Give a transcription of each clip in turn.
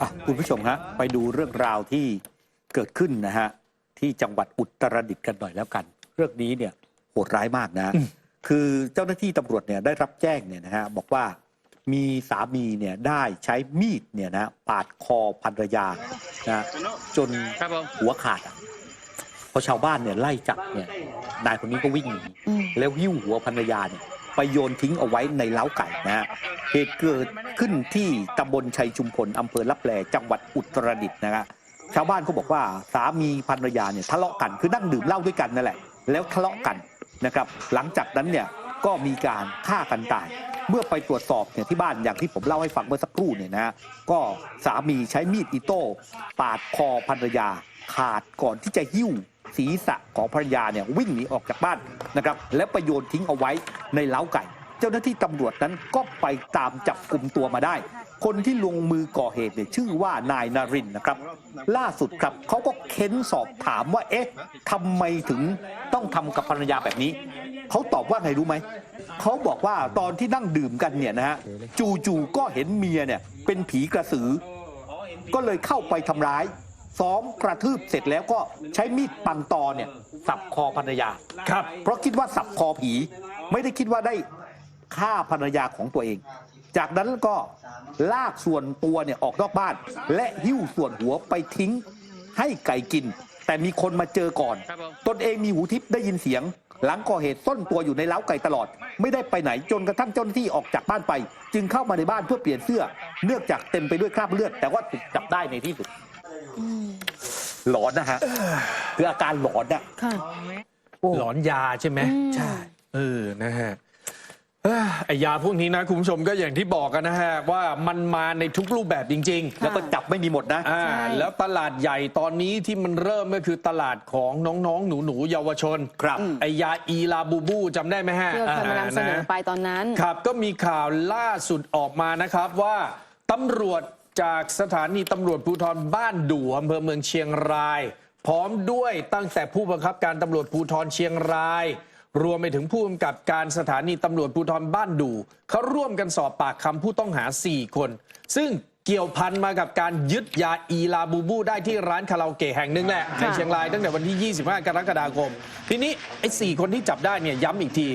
อะคุณผู้ชมฮะไปดูเรื่องราวที่เกิดขึ้นนะฮะที่จังหวัดอุตรดิตถ์กันหน่อยแล้วกัน เรื่องนี้เนี่ยโหดร้ายมากนะคือเจ้าหน้าที่ตำรวจเนี่ยได้รับแจ้งเนี่ยนะฮะบอกว่ามีสามีเนี่ยได้ใช้มีดเนี่ยนะปาดคอภรรยานะจนครับผมหัวขาดอะพอชาวบ้านเนี่ยไล่จับเนี่ยนายคนนี้ก็วิ่งหนีอืมแล้วหิ้วหัวภรรยาเนี่ย ไปโยนทิ้งเอาไว้ในเล้าไก่นะฮะเหตุเกิดขึ้นที่ตำบลชัยชุมพลอำเภอลับแลจังหวัดอุตรดิตถ์นะฮะชาวบ้านเขาบอกว่าสามีภรรยาเนี่ยทะเลาะกันคือนั่งดื่มเหล้าด้วยกันนั่นแหละ แล้วทะเลาะกันนะครับ หลังจากนั้นเนี่ยก็มีการฆ่ากันตาย เมื่อไปตรวจสอบเนี่ยที่บ้านอย่างที่ผมเล่าให้ฟังเมื่อสักครู่เนี่ยนะฮะก็สามีใช้มีดอิโต้ปาดคอภรรยาขาดก่อนที่จะหิ้ว ศีรษะของภรรยาเนี่ยวิ่งหนีออกจากบ้านนะครับแล้วไปโยนทิ้งเอาไว้ในเล้าไก่ เจ้าหน้าที่ตำรวจนั้นก็ไปตามจับกลุ่มตัวมาได้ คนที่ลงมือก่อเหตุเนี่ยชื่อว่านายนารินทร์นะครับ ล่าสุดครับเขาก็เค้นสอบถามว่าเอ๊ะทำไมถึงต้องทำกับภรรยาแบบนี้เขาตอบว่าไงรู้ไหมเขาบอกว่าตอนที่นั่งดื่มกันเนี่ยนะฮะจู่ๆก็เห็นเมียเนี่ยเป็นผีกระสือ ก็เลยเข้าไปทำร้าย ซ้อมกระทืบเสร็จแล้วก็ใช้มีดปังตอเนี่ยสับคอภรรยา ครับ เพราะคิดว่าสับคอผี ไม่ได้คิดว่าได้ฆ่าภรรยาของตัวเอง จากนั้นก็ลากส่วนตัวเนี่ยออกนอกบ้าน และหิ้วส่วนหัวไปทิ้งให้ไก่กิน แต่มีคนมาเจอก่อนครับผมตนเองมีหูทิพย์ได้ยินเสียง หลังก่อเหตุซ่อนตัวอยู่ในเล้าไก่ตลอด ไม่ได้ไปไหนจนกระทั่งเจ้าหน้าที่ออกจากบ้านไป จึงเข้ามาในบ้านเพื่อเปลี่ยนเสื้อ เนื่องจากเต็มไปด้วยคราบเลือด แต่ว่าถูกจับได้ในที่สุด หลอนนะฮะคืออาการหลอนอะค่ะ หลอนยาใช่ไหมใช่เออนะฮะเอ้อไอยาพวกนี้นะคุณผู้ชมก็อย่างที่บอกกันนะฮะ ว่ามันมาในทุกรูปแบบจริง ๆ แล้วก็จับไม่มีหมดนะ อ่าใช่ แล้วตลาดใหญ่ตอนนี้ที่มันเริ่มก็คือตลาดของน้องๆ หนูๆ เยาวชนครับ ไอยาอีลาบูบูจำได้ไหมฮะที่เราเคยมานำเสนอไปตอนนั้น ครับก็มีข่าวล่าสุดออกมานะครับว่าตำรวจ จากสถานีตำรวจภูธรบ้านดู่อำเภอเมืองเชียงราย พร้อมด้วยตั้งแต่ผู้บังคับการตำรวจภูธรเชียงราย รวมไปถึงผู้กำกับการสถานีตำรวจภูธรบ้านดู่เขาร่วมกันสอบปากคำผู้ต้องหา 4 คน ซึ่งเกี่ยวพันมากับการยึดยาอีลาบูบูได้ที่ร้านคาราโอเกะแห่งหนึ่งแหละในค่ะเชียงรายตั้งแต่วันที่ 25 กรกฎาคม ทีนี้ไอ้สี่คนที่จับได้เนี่ยย้ำอีกที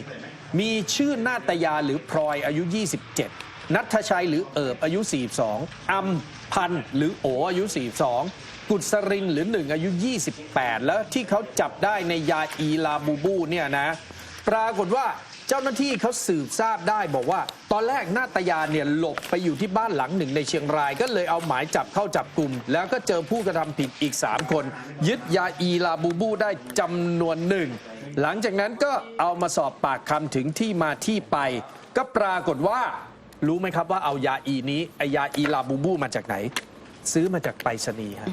มีชื่อนาตยาหรือพลอยอายุ 27 นัทชัยหรือเอิบอายุ 42อัมพันหรือโออายุ 42 กุศรินหรือ1อายุ 28 แล้วที่เขาจับได้ในยาอีลาบูบูเนี่ยนะ ปรากฏว่าเจ้าหน้าที่เขาสืบทราบได้บอกว่า ตอนแรกนาตยาเนี่ยหลบไปอยู่ที่บ้านหลังหนึ่งในเชียงราย ก็เลยเอาหมายจับเข้าจับกลุ่ม แล้วก็เจอผู้กระทำผิดอีก 3 คน ยึดยาอีลาบูบูได้จำนวนหนึ่ง หลังจากนั้นก็เอามาสอบปากคำถึงที่มาที่ไป ก็ปรากฏว่า รู้ไหมครับว่าเอายาอีนี้ไอยาอีลาบูบูมาจากไหน ซื้อมาจากไปรษณีย์ครับ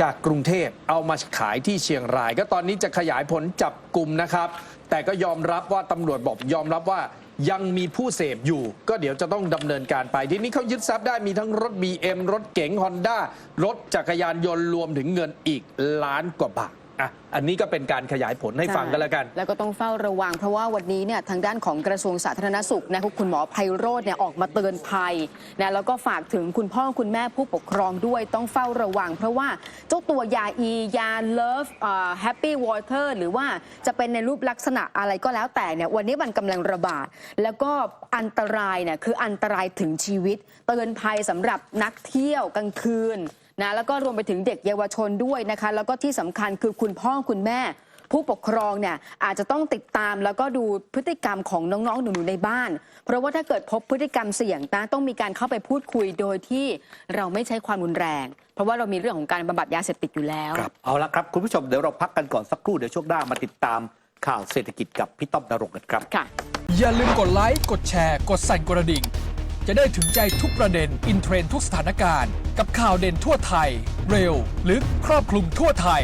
จากกรุงเทพเอามาขายที่เชียงราย ก็ตอนนี้จะขยายผลจับกลุ่มนะครับ แต่ก็ยอมรับว่าตำรวจบอกยอมรับว่ายังมีผู้เสพอยู่ ก็เดี๋ยวจะต้องดำเนินการไปทีนี้เขายึดทรัพย์ได้มีทั้งรถ BM รถเก๋งฮอนด้ารถจักรยานยนต์รวมถึงเงินอีกล้านกว่าบาท อะอันนี้ก็เป็นการขยายผลให้ฟังกันแล้วกัน แล้วก็ต้องเฝ้าระวัง เพราะว่าวันนี้เนี่ยทางด้านของกระทรวงสาธารณสุขนะคุณหมอไพโรธเนี่ยออกมาเตือนภัยนะแล้วก็ฝากถึงคุณพ่อคุณแม่ผู้ปกครองด้วยต้องเฝ้าระวัง เพราะว่าเจ้าตัวยาอียา Love แฮปปี้วอเตอร์หรือว่าจะเป็นในรูปลักษณะอะไรก็แล้วแต่เนี่ยวันนี้มันกำลังระบาด แล้วก็อันตรายเนี่ยคืออันตรายถึงชีวิต เตือนภัยสำหรับนักเที่ยวกลางคืน นะแล้วก็รวมไปถึงเด็กเยาวชนด้วยนะคะ แล้วก็ที่สำคัญคือคุณพ่อคุณแม่ ผู้ปกครองเนี่ยอาจจะต้องติดตามแล้วก็ดูพฤติกรรมของน้องๆหนูๆในบ้าน เพราะว่าถ้าเกิดพบพฤติกรรมเสี่ยงนะต้องมีการเข้าไปพูดคุยโดยที่เราไม่ใช้ความรุนแรง เพราะว่าเรามีเรื่องของการบำบัดยาเสพติดอยู่แล้วครับเอาละครับคุณผู้ชมเดี๋ยวเราพักกันก่อนสักครู่เดี๋ยวช่วงหน้ามาติดตามข่าวเศรษฐกิจกับพี่ต้อมนรงค์กันครับค่ะอย่าลืมกดไลค์กดแชร์ กดสั่นกระดิ่ง จะได้ถึงใจทุกประเด็น อินเทรนด์ทุกสถานการณ์ กับข่าวเด่นทั่วไทย เร็ว ลึก ครอบคลุมทั่วไทย